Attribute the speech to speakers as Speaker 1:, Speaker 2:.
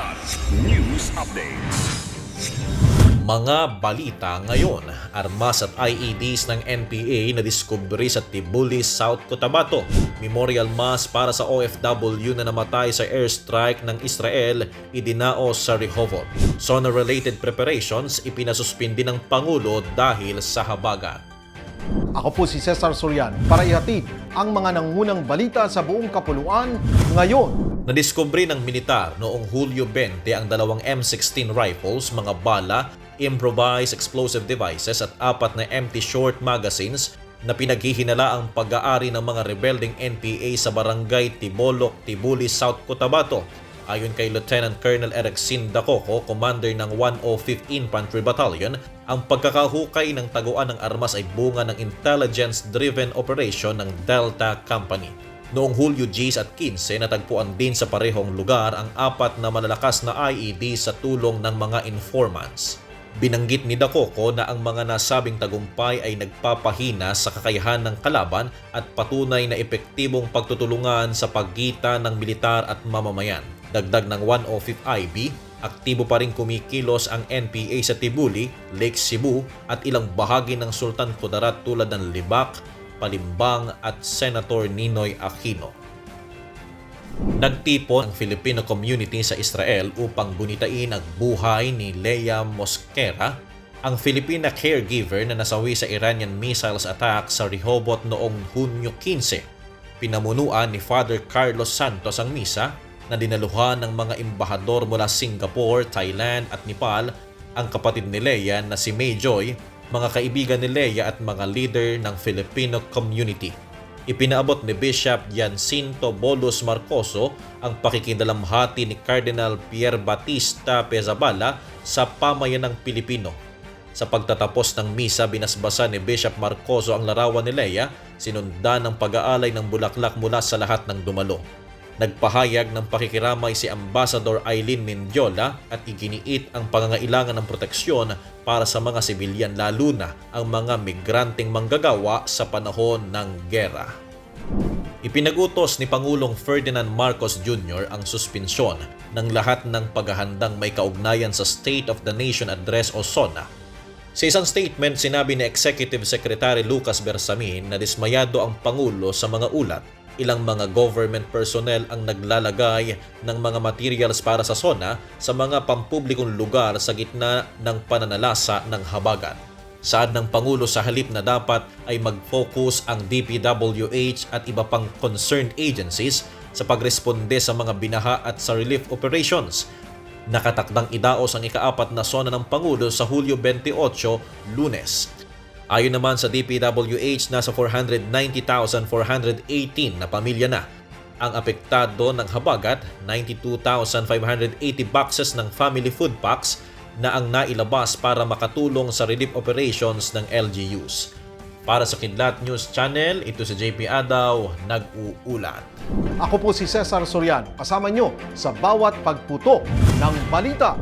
Speaker 1: Ulat News Updates.
Speaker 2: Mga balita ngayon, armas at IEDs ng NPA na diskubri sa Tibuli, South Cotabato. Memorial Mass para sa OFW na namatay sa airstrike ng Israel idinao sa Rehovot. Sonar-related preparations ipinasuspindi ng Pangulo dahil sa habagat.
Speaker 3: Ako po si Cesar Sorian para ihatid ang mga nangunang balita sa buong kapuluan ngayon.
Speaker 2: Nadiskubre ng militar noong Hulyo 20 ang dalawang M16 rifles, mga bala, improvised explosive devices at apat na empty short magazines na pinaghihinala ang pag-aari ng mga rebelding NPA sa barangay Tibolok, Tibuli, South Cotabato. Ayon kay Lieutenant Colonel Erexin Dacoco, commander ng 105th Infantry Battalion, ang pagkakahukay ng taguan ng armas ay bunga ng intelligence-driven operation ng Delta Company. Noong Hulyo 10 at 15, natagpuan din sa parehong lugar ang apat na malalakas na IED sa tulong ng mga informants. Binanggit ni Dacoco na ang mga nasabing tagumpay ay nagpapahina sa kakayahan ng kalaban at patunay na epektibong pagtutulungan sa pagitan ng militar at mamamayan. Dagdag ng 105th IB, aktibo pa rin kumikilos ang NPA sa Tibuli, Lake Cebu at ilang bahagi ng Sultan Kudarat tulad ng Libak, Palimbang at Senator Ninoy Aquino. Nagtipon ang Filipino community sa Israel upang bunitain ang buhay ni Leia Mosquera, ang Filipina caregiver na nasawi sa Iranian missiles attack sa Rehoboth noong Hunyo 15. Pinamunuan ni Father Carlos Santos ang misa na dinaluhan ng mga embahador mula Singapore, Thailand at Nepal ang kapatid ni Leia na si May Joy, mga kaibigan ni Leia at mga leader ng Filipino community. Ipinaabot ni Bishop Jacinto Bolos Marcoso ang pakikidalamhati ni Cardinal Pierre Batista Pezabala sa pamayanang Pilipino. Sa pagtatapos ng misa, binasbasa ni Bishop Marcoso ang larawan ni Leia, sinundan ng pag-aalay ng bulaklak mula sa lahat ng dumalo. Nagpahayag ng pakikiramay si Ambassador Eileen Mendiola at iginiit ang pangangailangan ng proteksyon para sa mga sibilyan lalo na ang mga migranteng manggagawa sa panahon ng gera. Ipinagutos ni Pangulong Ferdinand Marcos Jr. ang suspensyon ng lahat ng paghahandang may kaugnayan sa State of the Nation Address o SONA sa isang statement, sinabi ni Executive Secretary Lucas Bersamin na dismayado ang Pangulo sa mga ulat. Ilang mga government personnel ang naglalagay ng mga materials para sa SONA sa mga pampublikong lugar sa gitna ng pananalasa ng habagat. Saad ng Pangulo sa halip na dapat ay mag-focus ang DPWH at iba pang concerned agencies sa pagresponde sa mga binaha at sa relief operations Nakatakdang idaos ang ikaapat na sona ng Pangulo sa Hulyo 28, Lunes. Ayon naman sa DPWH, nasa 490,418 na pamilya na ang apektado ng habagat, 92,580 boxes ng family food packs na ang nailabas para makatulong sa relief operations ng LGUs. Para sa Kidlat News Channel, ito si JP Adaw, nag-uulat.
Speaker 3: Ako po si Cesar Sorian, kasama nyo sa bawat pagputo ng balita.